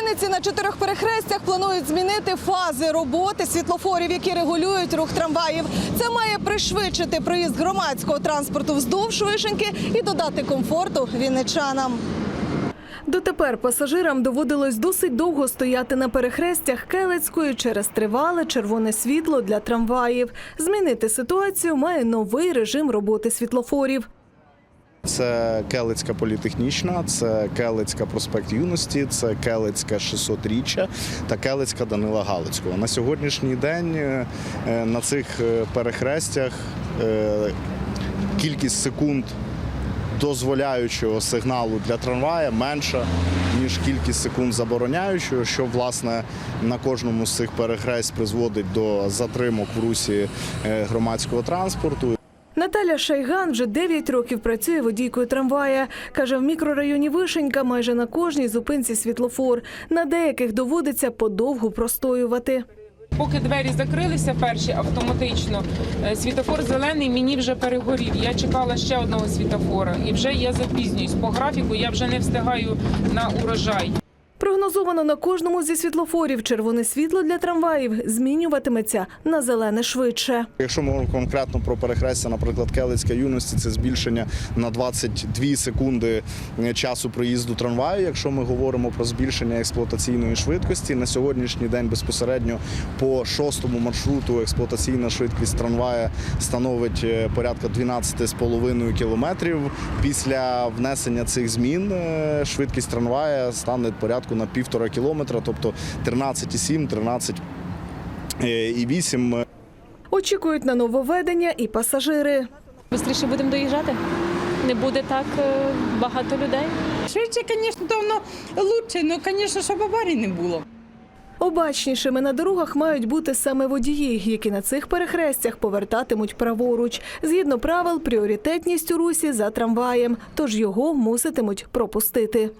Вінниці на чотирьох перехрестях планують змінити фази роботи світлофорів, які регулюють рух трамваїв. Це має пришвидшити проїзд громадського транспорту вздовж вишеньки і додати комфорту вінничанам. Дотепер пасажирам доводилось досить довго стояти на перехрестях Келецької через тривале червоне світло для трамваїв. Змінити ситуацію має новий режим роботи світлофорів. Це Келицька політехнічна, це Келицька проспект юності, це Келицька 600-річчя та Келицька Данила Галицького. На сьогоднішній день е, е, на цих е, перехрестях кількість секунд дозволяючого сигналу для трамвая менша, ніж кількість секунд забороняючого, що власне на кожному з цих перехрест призводить до затримок в русі громадського транспорту. Наталя Шайган вже 9 років працює водійкою трамвая. Каже, в мікрорайоні Вишенька майже на кожній зупинці світлофор. На деяких доводиться подовгу простоювати. Поки двері закрилися перші автоматично, е, світофор зелений мені вже перегорів. Я чекала ще одного світофора і вже я запізнююсь. По графіку я вже не встигаю на урожай. Прогнозовано на кожному зі світлофорів червоне світло для трамваїв змінюватиметься на зелене швидше. Якщо ми говоримо конкретно про перехрестя, наприклад, Келицька юності, це збільшення на 22 секунди часу проїзду трамваю. Якщо ми говоримо про збільшення експлуатаційної швидкості, на сьогоднішній день безпосередньо по шостому маршруту експлуатаційна швидкість трамвая становить е, порядка 12,5 кілометрів. Після внесення цих змін е, швидкість трамвая стане порядку на півтора кілометра, тобто 13,7, 13,8 Очікують на нововведення і пасажири. Бистріше будемо доїжджати. Не буде так е, багато людей. Швидше, звісно, то воно лучше, ну, звісно, щоб аварій не було. Обачнішими на дорогах мають бути саме водії, які на цих перехрестях повертатимуть праворуч. Згідно правил, пріоритетність у русі за трамваєм, тож його муситимуть пропустити.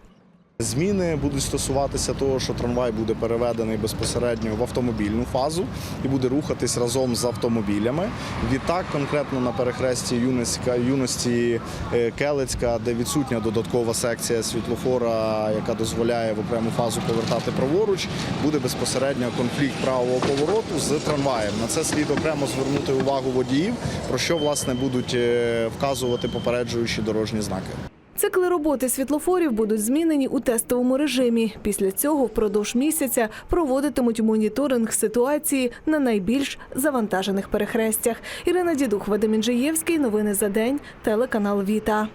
Зміни будуть стосуватися того, що трамвай буде переведений безпосередньо в автомобільну фазу і буде рухатись разом з автомобілями. Відтак, конкретно на перехресті юності, юності е, Келицька, де відсутня додаткова секція світлофора, яка дозволяє в окрему фазу повертати праворуч, буде безпосередньо конфлікт правого повороту з трамваєм. На це слід окремо звернути увагу водіїв, про що власне будуть е, вказувати попереджуючі дорожні знаки. Цикли роботи світлофорів будуть змінені у тестовому режимі. Після цього впродовж місяця проводитимуть моніторинг ситуації на найбільш завантажених перехрестях. Ірина Дідух, Вадим Інжиєвський. Новини за день. Телеканал Віта.